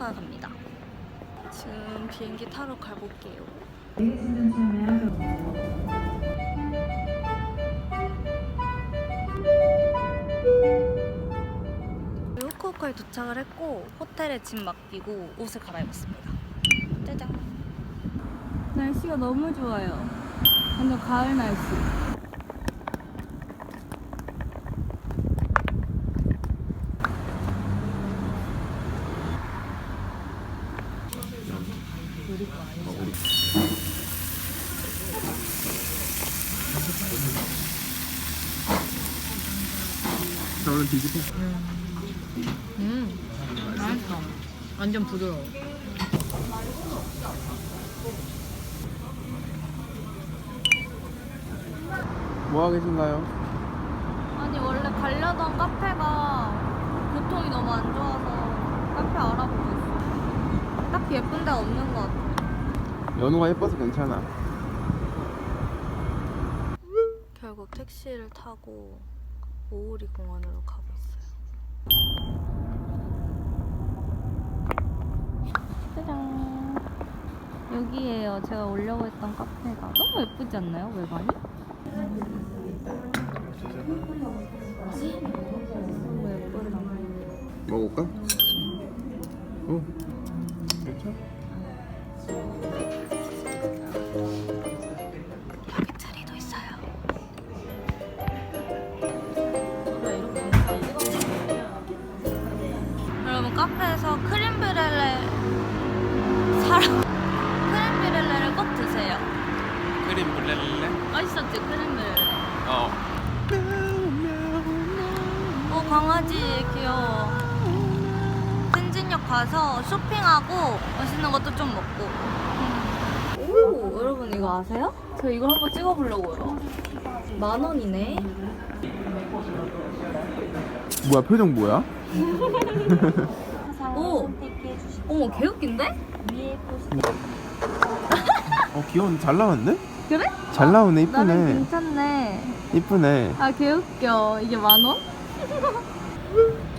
후쿠오카 갑니다. 지금 비행기 타러 가볼게요. 후쿠오카에 도착을 했고 호텔에 짐 맡기고 옷을 갈아입었습니다. 짜잔. 날씨가 너무 좋아요. 완전 가을 날씨. 자 얼른 뒤집어 음, 맛있어. 완전 부드러워. 뭐 하고 계신가요? 아니 원래 가려던 카페가 교통이 너무 안 좋아서 카페 알아보고 있어. 딱히 예쁜 데가 없는 것 같아. 연우가 예뻐서 괜찮아 결국 택시를 타고 오우리 공원으로 가고 있어요. 짜잔. 여기에요. 제가 오려고 했던 카페가 너무 예쁘지 않나요? 외관이? 너무 예쁘다. 먹어볼까? 어 괜찮아? 여기 트리도 있어요. 여러분 카페에서 크림 브렐레 사람 크림 브렐레를 꼭 드세요. 크림 블렐레? 맛있었지 크림 브렐레. 어 어 강아지 귀여워. 텐진역 가서 쇼핑하고 맛있는 것도 좀 먹고. 오 여러분 이거 아세요? 저 이거 한번 찍어보려고요. 만 원이네. 뭐야 표정 뭐야? 오 어머 개웃긴데? 어 귀여운데 잘 나왔네? 그래? 잘 나오네 이쁘네 괜찮네. 이쁘네 아 개웃겨. 이게 만 원?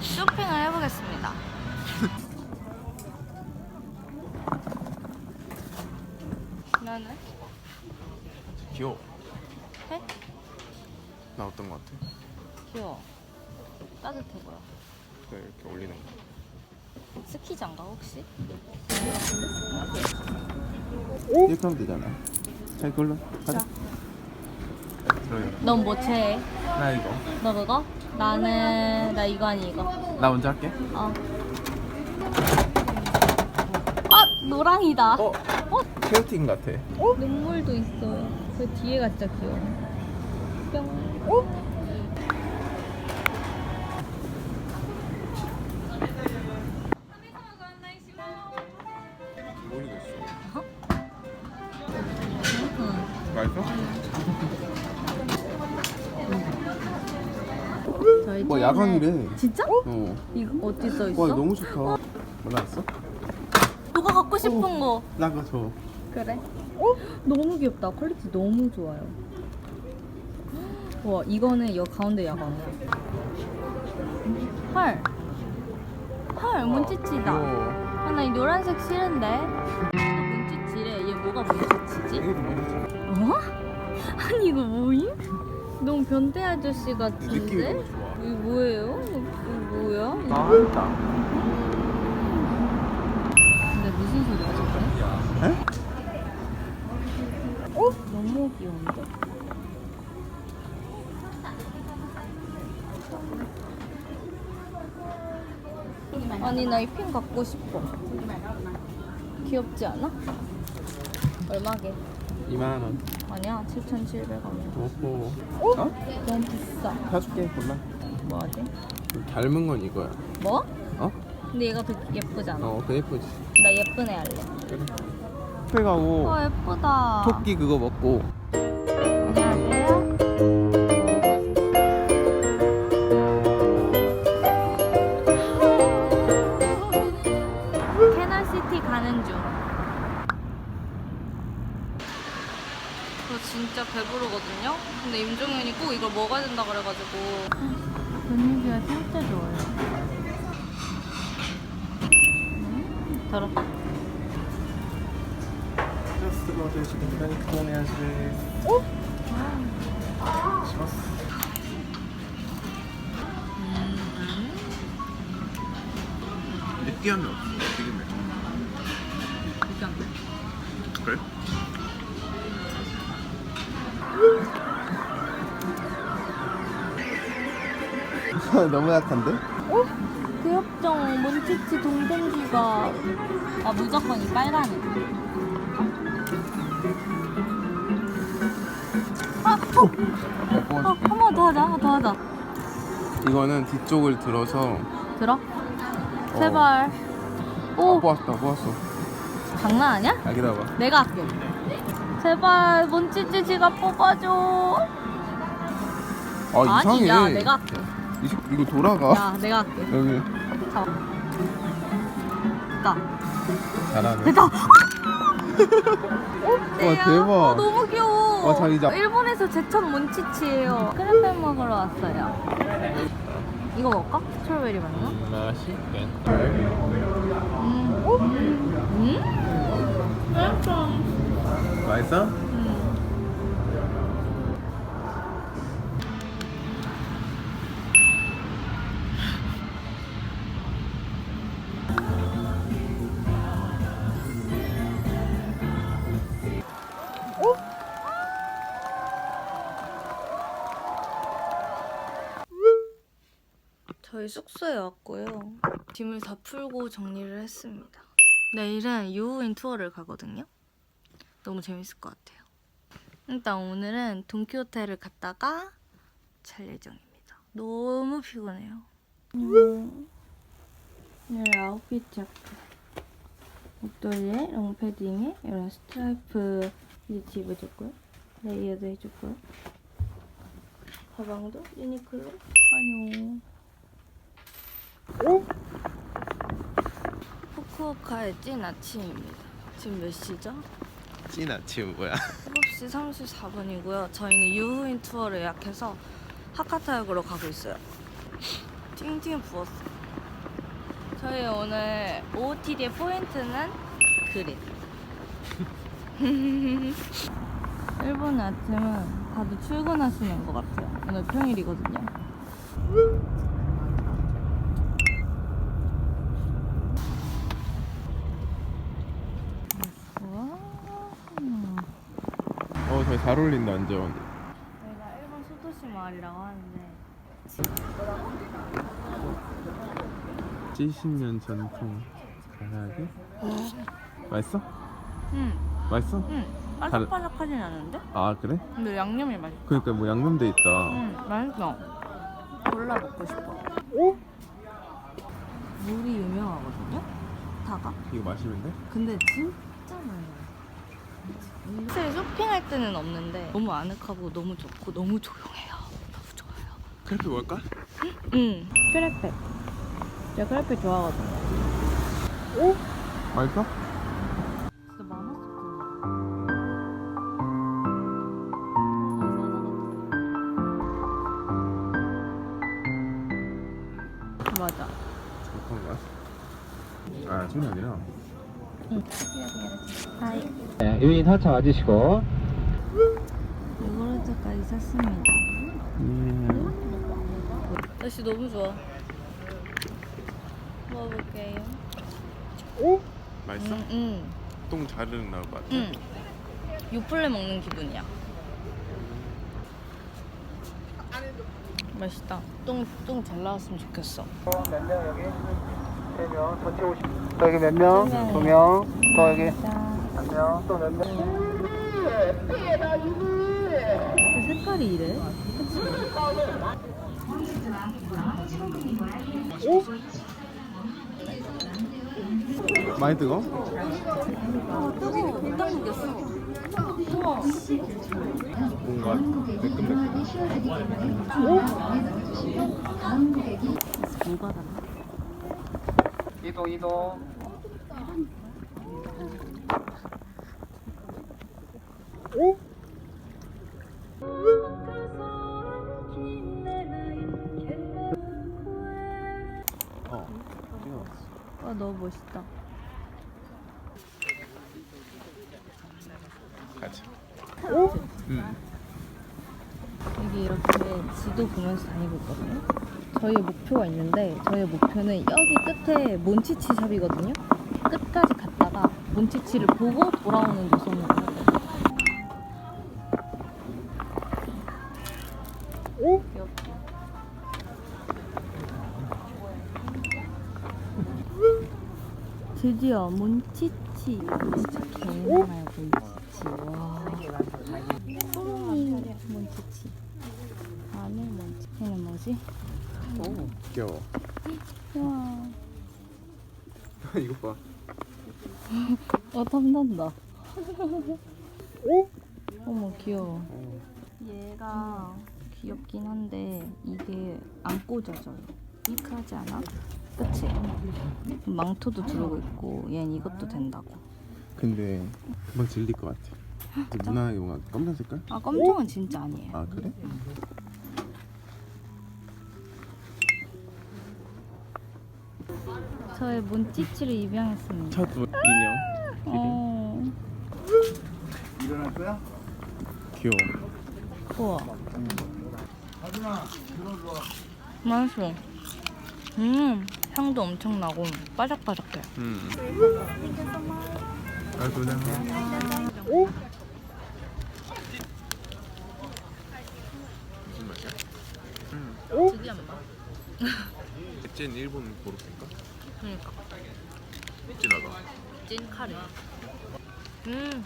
쇼핑을 해보겠습니다. 나는 귀여워 해? 나 어떤 거 같아? 귀여워. 따뜻해 보여. 그래 이렇게 올리는 거 스키장가 혹시? 이렇게 하면 되잖아 자 이걸로 가자 자. 들어요 넌 뭐 채해? 나 이거 너 그거? 나는 나 이거 아니 이거. 나 먼저 할게 어. 아 노랑이다. 어? 캐러틴 같아 눈물도 있어요. 그 뒤에가 진짜 귀여워. 뿅. 야광이래 진짜? 어. 이거 어디 써와 있어? 너무 좋다 몰랐어? 너가 갖고 싶은 거. 나 그거 줘 그래. 너무 귀엽다. 퀄리티 너무 좋아요. 와 이거는 이 가운데 야광이야. 헐. 헐 문치치다. 귀여워 아, 나이 노란색 싫은데. 문치치래. 얘 뭐가 문치치지? 이것도 너무 좋아 어? 아니 이거 뭐임? 너무 변태 아저씨 느낌이 같은데? 너무 좋아 뭐예요? 이거 뭐야? 아 하였다 근데 무슨 소리야 저게? 에? 어? 너무 귀여운데? 아니 나 이 핀 갖고 싶어 귀엽지 않아? 얼마게? 2만원. 아니야 7,700원 오호 어? 너무 비싸. 사줄게 골라. 뭐 하지? 닮은 건 이거야. 뭐? 어? 근데 얘가 더 예쁘잖아. 어 그거 예쁘지. 나 예쁜 애 할래. 그래. 카페 가고 어 예쁘다. 토끼 그거 먹고. 안녕하세요 배부르거든요. 근데 임종이 정연이 꼭 이걸 먹어야 된다 그래가지고 분위기가 진짜 좋아요. 더러. 느끼함이 없어. 너무 약한데? 귀엽정 몬치치 동동기가 아 무조건 이 빨간이 아! 어! 어! 한 번 더 하자 한 번 더 하자 이거는 뒤쪽을 들어서 들어? 제발 오! 뽑았다 뽑았어. 장난 아니야? 아 기다려봐. 내가 할게 제발 몬치치 지가 뽑아줘 아 아니 이상해. 야 내가 할게 이 새- 이거 돌아가. 야 내가 할게 여기 잡아 됐다 잘하네. 됐다 와 대박. 어, 너무 귀여워. 와, 자기자. 일본에서 제천 몬치치예요. 크레페 먹으러 왔어요. 이거 먹을까? 스트로베리 맞나? 맛있겠다. 음. 음? 맛있어. 저희 숙소에 왔고요. 짐을 다 풀고 정리를 했습니다. 내일은 유후인 투어를 가거든요. 너무 재밌을 것 같아요. 일단 오늘은 돈키호테를 갔다가 잘 예정입니다. 너무 피곤해요. 음, 오늘 아웃핏 체크. 목도리에 롱패딩에 이런 스트라이프 리치 입어줬고요. 레이어드 해줬고요. 가방도 유니클로. 아니 요. 후쿠오카의 찐 아침입니다. 지금 몇 시죠? 찐 아침 뭐야? 7시 34분이고요. 저희는 유후인 투어를 예약해서 하카타역으로 가고 있어요. 팅팅 부었어. 저희 오늘 OOTD의 포인트는 그림. 일본의 아침은 다들 출근하시는 것 같아요. 오늘 평일이거든요. 와. 어, 되게 잘 어울린다 완전. 저희가 일본 소도시 마을이라고 하는데 70년 전통 가라게. 맛있어? 응, 맛있어? 응. 바삭바삭하진 않은데? 아 그래? 근데 양념이 맛있어. 그러니까 뭐 양념돼 있다. 응, 맛있어. 골라 먹고 싶어. 물이 유명하거든요? 타가? 이거 마시면 돼? 근데 진짜 많아요. 사실 쇼핑할 때는 없는데 너무 아늑하고 너무 좋고 너무 조용해요. 너무 좋아요. 크레페 먹을까? 응. 크레페. 제가 크레페 좋아하거든요. 맛있어? 하차 와주시고 요구르트까지 샀습니다. 음. 날씨 너무 좋아. 먹어볼게요. 맛있어? 응, 응. 똥 자르는 나올 것 같아. 응. 요플레 먹는 기분이야. 맛있다. 똥, 똥잘 나왔으면 좋겠어. 몇 명 여기? 세 명, 전체 50. 더 여기 몇 명? 두 명. 두 명. 더 여기 명. 또 몇 명? 그 색깔이 이래? 많이 뜨거? 아, 뜨거워. 못. 우와. 뭔가 매끈매끈. 이동 이동. 오? 아 너무 멋있다. 가자. 오? 응. 여기 이렇게 지도 보면서 다니고 있거든요. 저희의 목표가 있는데 저희의 목표는 여기 끝에 몬치치 샵이거든요. 끝까지 갔다가 몬치치를 보고 돌아오는 노선으로 가요. 귀엽다. 드디어 몬치치 진짜 개많아요 몬치치 와 소롱이 몬치치 안에 몬치 얘는 뭐지? 오, 귀여워. 우와 이거 봐. 어 탐난다 어머 귀여워 어. 얘가 귀엽긴 한데 이게 안 꽂아져요 이크하지 않아? 그치? 망토도 두르고 있고 얘는 이것도 된다고 근데 금방 질릴 것 같아. 무난하게 뭔가 검정 색깔? 아 검정은 진짜 아니에요 아 그래? 저의 몬치치를 입양했습니다 첫 인형. 어... 일어날 거야? 귀여워. 우와 맛있어 음 향도 엄청 나고 바삭바삭해 음. 아 고생. 무슨 맛이야? 특이한 맛 찐 일본 고로케인가? 그러니까 찐하다. 찐 카레 음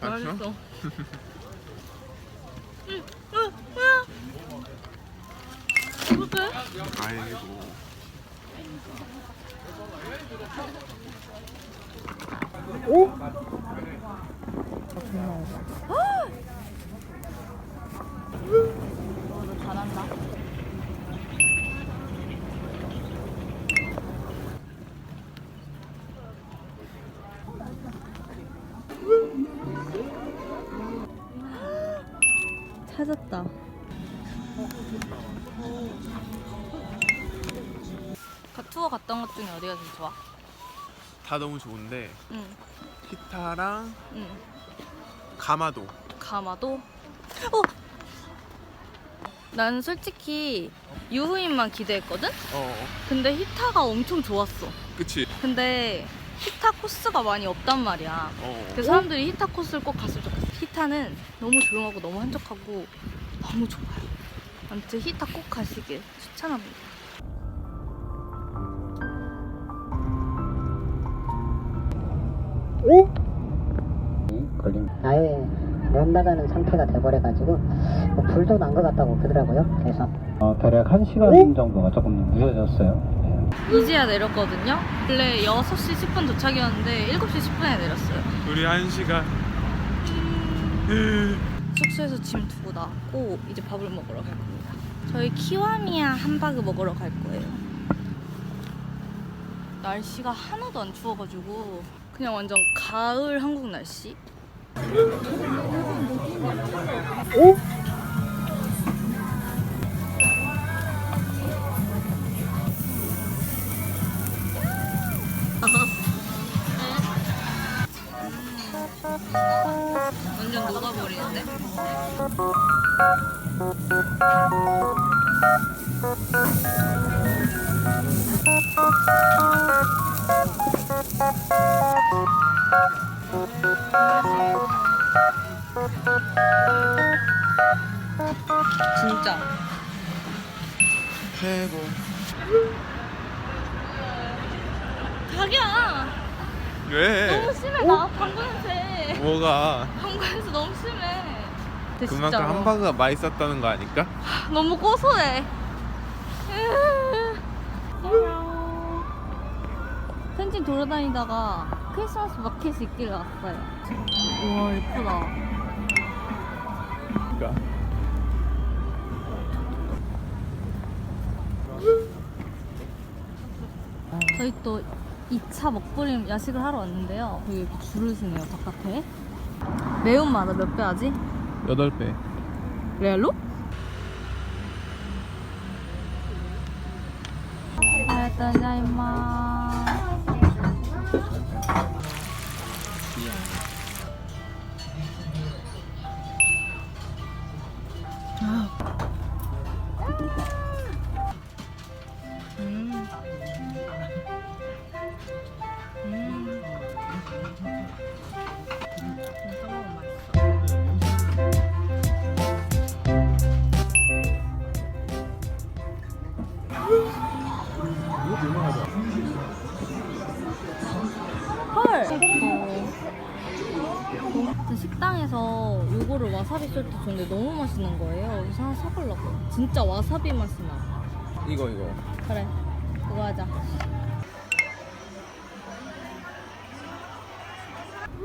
아, 맛있어 음, 음, 음. 어떡해? 아이고. 너 잘한다 찾았다 그 투어 갔던 것 중에 어디가 제일 좋아? 다 너무 좋은데 응, 히타랑 응. 가마도. 가마도? 어! 난 솔직히 유후인만 기대했거든? 어. 근데 히타가 엄청 좋았어. 그치. 근데 히타 코스가 많이 없단 말이야. 어. 그래서 사람들이 히타 코스를 꼭 갔으면 좋겠어. 히타는 너무 조용하고 너무 한적하고 너무 좋아요. 아무튼 히타 꼭 가시길 추천합니다. 걸림 아예 못 나가는 상태가 돼버려가지고 뭐 불도 난 것 같다고 그러더라고요. 그래서 어, 대략 1시간 정도가 조금 늦어졌어요. 이제야 내렸거든요. 원래 6시 10분 도착이었는데 7시 10분에 내렸어요. 우리 한 시간. 숙소에서 짐 두고 나왔고 이제 밥을 먹으러 갈 겁니다. 저희 키와미야 함바그 먹으러 갈 거예요. 날씨가 하나도 안 추워가지고 그냥 완전 가을 한국 날씨. 완전 녹아버리는데? 진짜 최고. 자기야 왜? 너무 심해 나 방구 냄새 뭐가? 방구 냄새 너무 근데 그만큼 진짜로. 함바그가 맛있었다는 거 아닐까? 너무 고소해. 텐진 돌아다니다가 크리스마스 마켓이 있길래 왔어요. 우와 예쁘다. 그러니까. 저희 또 2차 먹부림 야식을 하러 왔는데요. 여기 이렇게 줄을 서네요 바깥에. 매운맛은 몇 배 하지? 여덟 배. 레알로? 아, 아리가또자이마 맛있는 거예요. 그래서 하나 사보려고요. 진짜 와사비 맛이 나. 이거 이거 그래. 그거 하자.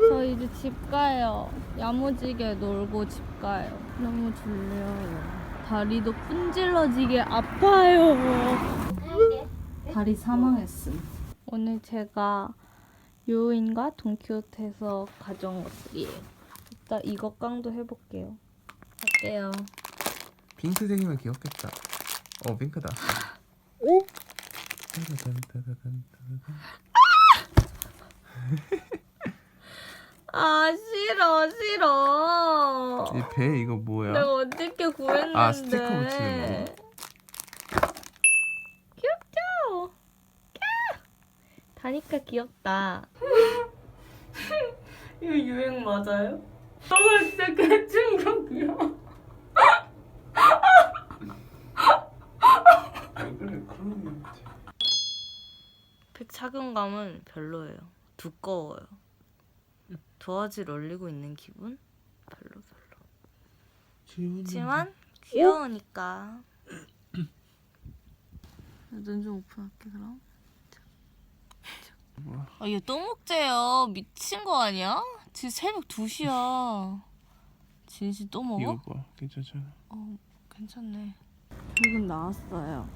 저 이제 집 가요. 야무지게 놀고 집 가요. 너무 졸려요. 다리도 끈질러지게 아파요. 다리 사망했음. 오늘 제가 요인과 돈키호테에서 가져온 것들이에요. 이따 이거 깡도 해볼게요. 갈게요. 핑크색이면 귀엽겠다 어 핑크다 아 싫어 싫어. 이 배 이거 뭐야? 내가 어저께 구했는데. 아, 스티커 붙이는 귀엽죠? 캬! 다니까 귀엽다. 이거 유행 맞아요? 저거 진짜 개충격이야. 그런 백 착용감은 별로예요. 두꺼워요. 도화지를 올리고 있는 기분? 별로 별로. 하지만 귀여우니까. 눈 좀 오픈할게 그럼. 아, 얘 똥목재요. 미친 거 아니야? 지금 새벽 2시야. 진실 또 먹어? 이거 봐 괜찮잖아 어, 괜찮네. 결국 나왔어요.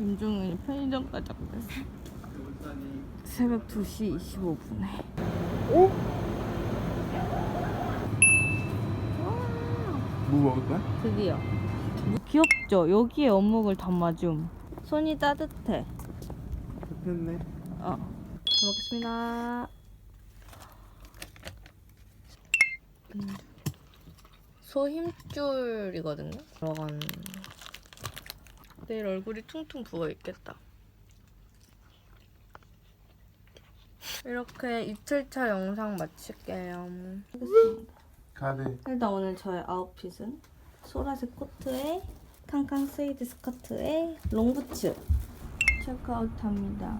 임종은이 편의점까지 안 갔어. 새벽 2시 25분에. 뭐 먹을 거야? 드디어. 귀엽죠? 여기에 어묵을 담아줌. 손이 따뜻해. 됐네 어. 잘 먹겠습니다. 음. 소 힘줄이거든요. 들어간. 내일 얼굴이 퉁퉁 부어 있겠다. 이렇게 이틀차 영상 마칠게요. 가네 일단 오늘 저의 아웃핏은 소라색 코트에 캉캉 스웨이드 스커트에 롱부츠 체크아웃합니다.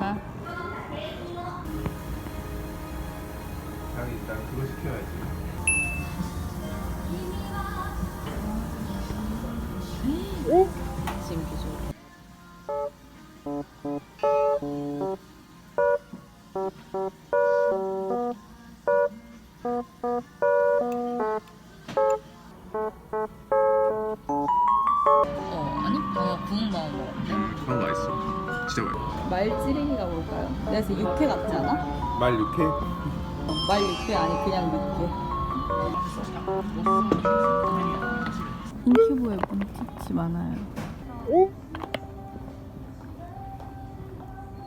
아, 자기 일단 그거 시켜야지 지금 기준. 어 아니 방어 구운 방어 먹었는데 그런 거 있어 진짜 맛있어 말찌랭이가 뭘까요? 그래서 육회 같지 않아? 말 육회? 말 육회 아니 그냥 육회 인큐브에 문 티치 많아요.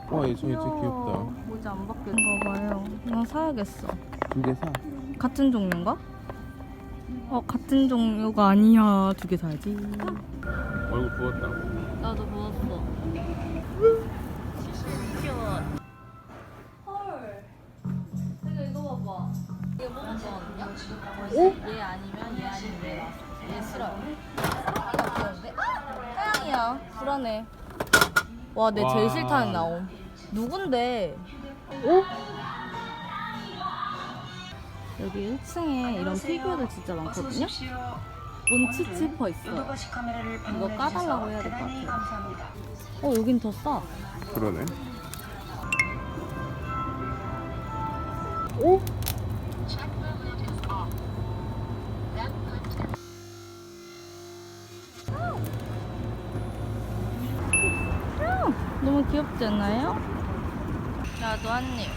와얘 저기 진짜 귀엽다. 모자 안 바뀌는 거 봐요. 이건 사야겠어. 두 개 사. 같은 종류인가? 어 같은 종류가 아니야. 두 개 사야지. 얼굴 부었다. 나도 부었어. 귀여워 헐. 내가 이거 봐봐 이거 먹었거든요? 얘 아니면 얘 아니면 얘 싫어요! 불안해 와내 제일 와. 싫다는 나옴 누군데? 오? 여기 1층에 이런 피규어들 진짜 많거든요? 몬치치퍼 있어요 이거 까달라고 해야 될 것 같아요 어 여긴 더 싸. 그러네 너무 귀엽지 않나요? 나도 한 입.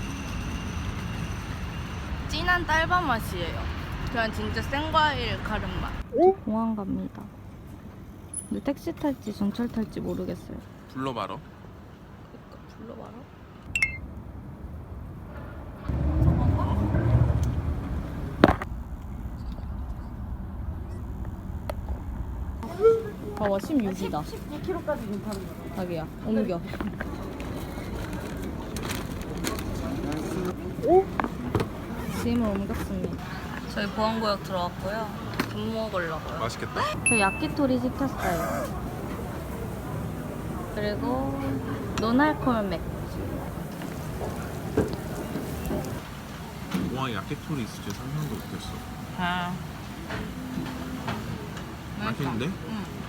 진한 딸바 맛이에요. 그냥 진짜 생과일 가른 맛. 공항 갑니다. 근데 택시 탈지 전철 탈지 모르겠어요. 불러봐라. 불러봐라. 봐봐 16이다 12km까지 괜찮은 거 자기야 옮겨 오? 짐을 옮겼습니다 저희 보안구역 들어왔고요. 밥 먹으려고요. 맛있겠다. 저 야키토리 시켰어요. 그리고 노날콜 맥. 공항에 야끼토리 있을 줄 상상도 못했어. 아. 맛있는데? 응.